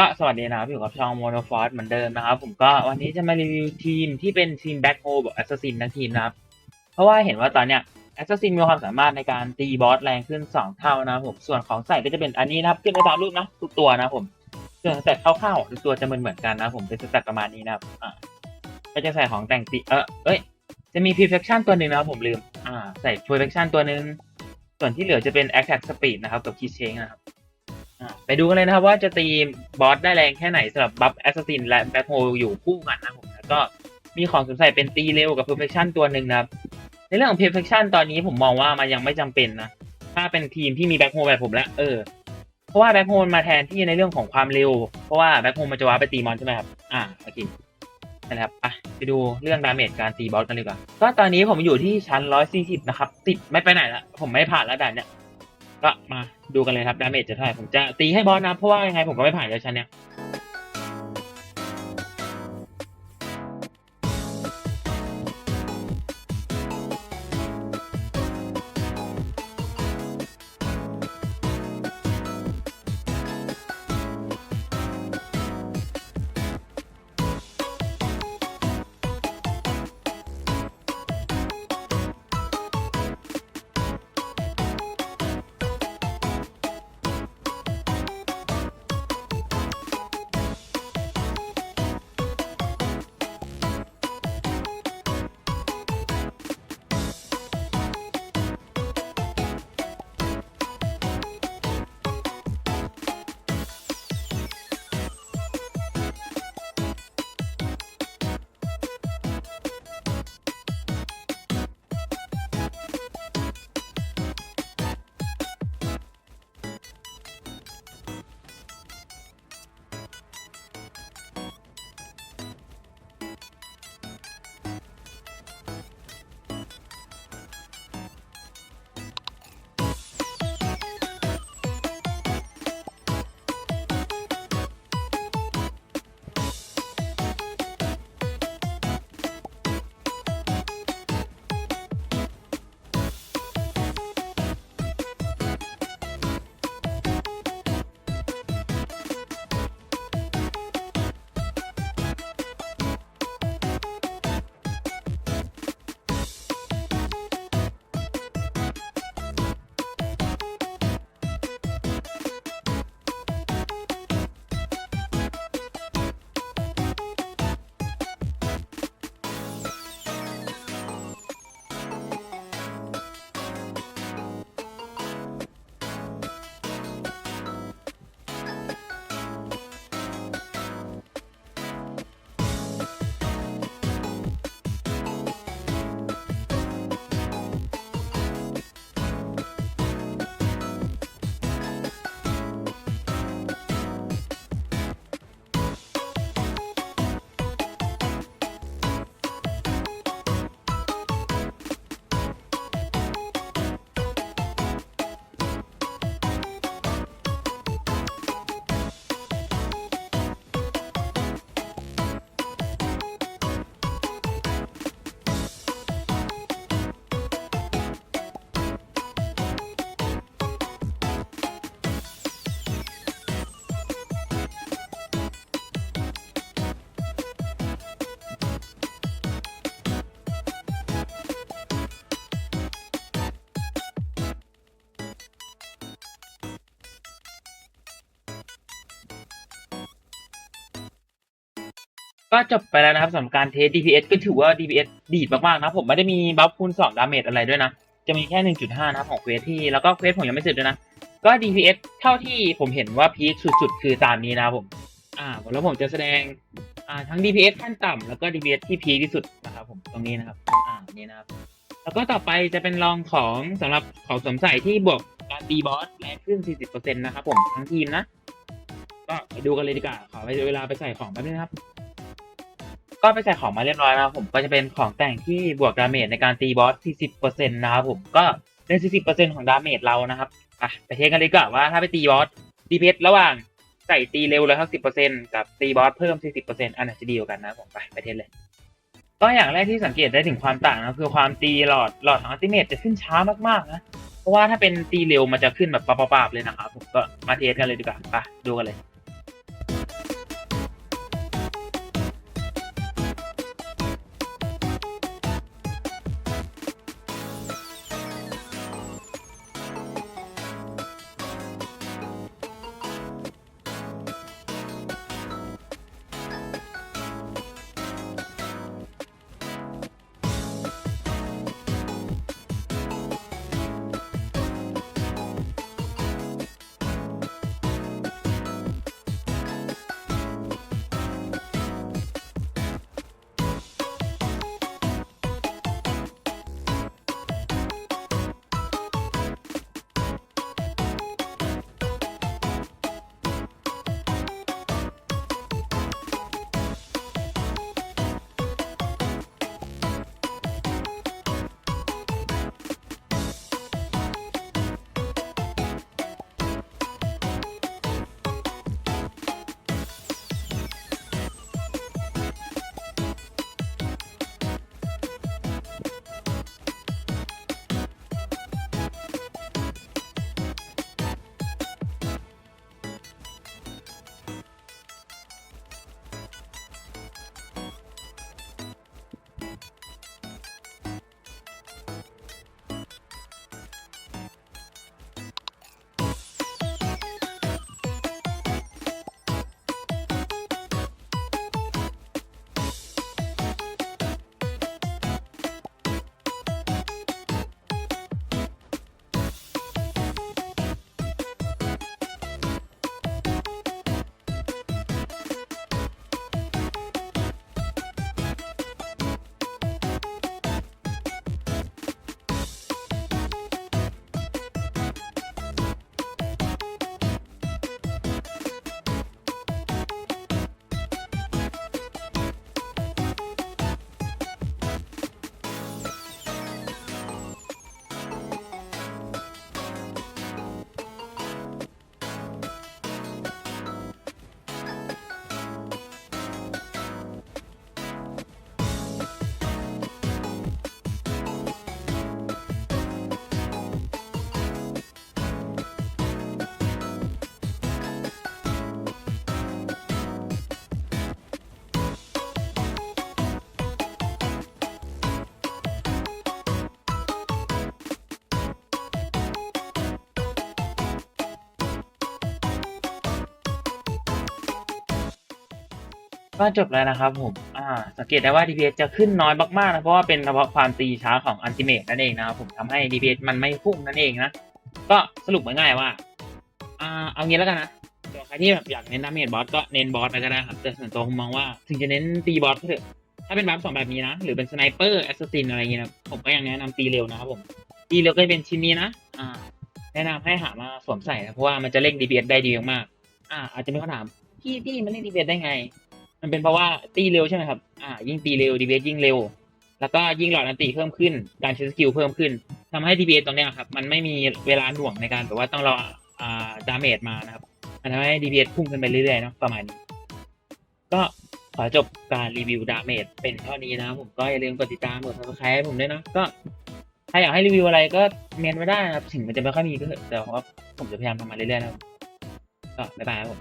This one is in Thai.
ก็สวัสดีนะครับอยู่กับช่องโมโนฟอร์เหมือนเดิมนะครับ ผมก็วันนี้จะมารีวิวทีมที่เป็นทีมแบ็คโฮแบบแอสซัสซินทั้งทีมนะครับ เพราะว่าเห็นว่าตอนเนี้ยแอสซัสซินมีความสามารถในการตีบอสแรงขึ้น 2 เท่านะครับผมส่วนของใส่ก็จะเป็นอันนี้นะครับ ขึ้นไปตามรูปนะทุกตัวนะผมส่วนสเต็ปคร่าวๆทุกตัวจะเหมือนเหมือนกันนะผมเป็นสเต็ปประมาณนี้นะครับอ่าก็จะใส่ของแต่งตีเออเอ้ยจะมี perfection ตัวหนึ่งนะครับผมลืมอ่าใส่ perfection ตัวหนึ่งส่วนที่เหลือจะเป็น attack speed นะครับกับ key change นะครับ ไปดูกันเลยนะครับว่าจะตีบอสได้แรงแค่ไหนสำหรับบัฟ assassin และ black hole อยู่คู่กันนะผมแล้วก็มีของสวมใส่เป็นตีเร็วกับ perfection ตัวหนึ่งนะครับ ในเรื่องของ perfection ตอนนี้ผมมองว่ามันยังไม่จำเป็นนะ ถ้าเป็นทีมที่มี black hole แบบผมแล้วเออ เพราะว่า black hole มาแทนที่ในเรื่องของความเร็ว เพราะว่า black hole มันจะว้าไปตีมอนใช่ไหมครับ อ่าโอเคนะครับอะไปดูเรื่องดาเมจการตีบอสกันเลยดีกว่าก็ตอนนี้ผมอยู่ที่ชั้น 140 นะครับ ติดไม่ไปไหนละผมไม่ผ่านแล้วด่านเนี้ย ก็มาดูกันเลยครับดาเมจจะเท่าไหร่ผมจะตีให้บอสนะเพราะว่ายังไงผมก็ไม่ผ่านแล้วชั้นเนี้ย ก็จบไปแล้วนะครับสำหรับการเทส DPS ก็ถือว่า DPS ดีดมากๆนะผมไม่ได้มีบัฟคูณ2ดาเมจอะไรด้วยนะ จะมีแค่ 1.5 นะครับของเควสที่แล้วก็เควสผมยังไม่เสร็จด้วยนะ ก็ DPS เท่าที่ผมเห็นว่าพีคสุดๆ คือตามนี้นะครับผม อ่าแล้วผมจะแสดงอ่าทั้ง DPS ขั้นต่ำแล้วก็ DPS ที่พีคที่สุดนะครับผมตรงนี้นะครับ อ่านี่นะครับ แล้วก็ต่อไปจะเป็นรองของสำหรับของสวมใส่ที่บวกการตีบอสแรงขึ้น 40%นะครับผมทั้งทีมนะ ก็ไปดูกันเลยดีกว่าขอไปเวลาไปใส่ของแป๊บนึงครับ ก็ไปใส่ของมาเรียบร้อยนะครับผมก็จะเป็นของแต่งที่บวกดาเมจในการตีบอส 40%นะครับผมก็เป็น40%ของดาเมจเรานะครับอะไปเทสกันเลยกว่าว่าถ้าไปตีบอส DPS ระหว่างใส่ตีเร็วเลยทั้ง10%กับตีบอสเพิ่ม 40%อันไหนจะดีกว่ากันนะผมไปไปเทสเลยก็อย่างแรกที่สังเกตได้ถึงความต่างนะคือความตีหลอดหลอดของอัลติเมทจะขึ้นช้ามากๆนะเพราะว่าถ้าเป็นตีเร็วมันจะขึ้นแบบปาบๆเลยนะครับผมก็มาเทสกันเลยดีกว่าไปดูกันเลย ก็จบแล้วนะครับผม อ่า สังเกตได้ว่า DPS จะขึ้นน้อยมากๆนะ เพราะว่าเป็นเพราะความตีช้าของอันติเมตนั่นเองนะครับผมทำให้ DPS มันไม่พุ่งนั่นเองนะ ก็สรุปง่ายๆว่า อ่า เอางี้แล้วกันนะเดี๋ยวใครที่แบบอยากเน้นดาเมจบอสก็เน้นบอสไปก็ได้ครับ แต่ส่วนตัวผมมองว่าถึงจะเน้นตีบอสก็เถอะ ถ้าเป็นบัฟสองแบบนี้นะ หรือเป็นสไนเปอร์แอสซัสซินอะไรเงี้ยนะผมก็ยังแนะนำตีเร็วนะครับผม ตีเร็วก็จะเป็นชิ้นนี้นะ อ่า แนะนำให้หามาสวมใส่นะ เพราะว่ามันจะเร่ง DPS ได้ดีมาก อ่า อาจจะมีคำถามพี่พี่มันเล่น DPS ได้ไง มันเป็นเพราะว่าตีเร็วใช่ไหมครับ อ่า ยิ่งตีเร็ว DPS ยิ่งเร็ว แล้วก็ยิ่งหลอดอันตีเพิ่มขึ้น การใช้สกิลเพิ่มขึ้นทำให้ DPS ตรงเนี้ยครับ มันไม่มีเวลาหน่วงในการแบบว่าต้องรอ อ่า ดาเมจมานะครับ มันทำให้ DPS พุ่งขึ้นไปเรื่อยๆเนาะประมาณนี้ ก็ขอจบการรีวิวดาเมจเป็นเท่านี้นะครับผมก็อย่าลืมกดติดตามกด subscribe ให้ผมด้วยนะก็ถ้าอยากให้รีวิวอะไรก็เมนไว้ได้นะครับ ถึงมันจะไม่ค่อยมีก็เถอะแต่ว่าผมจะพยายามทำมาเรื่อยๆนะครับก็บ๊ายบายครับผม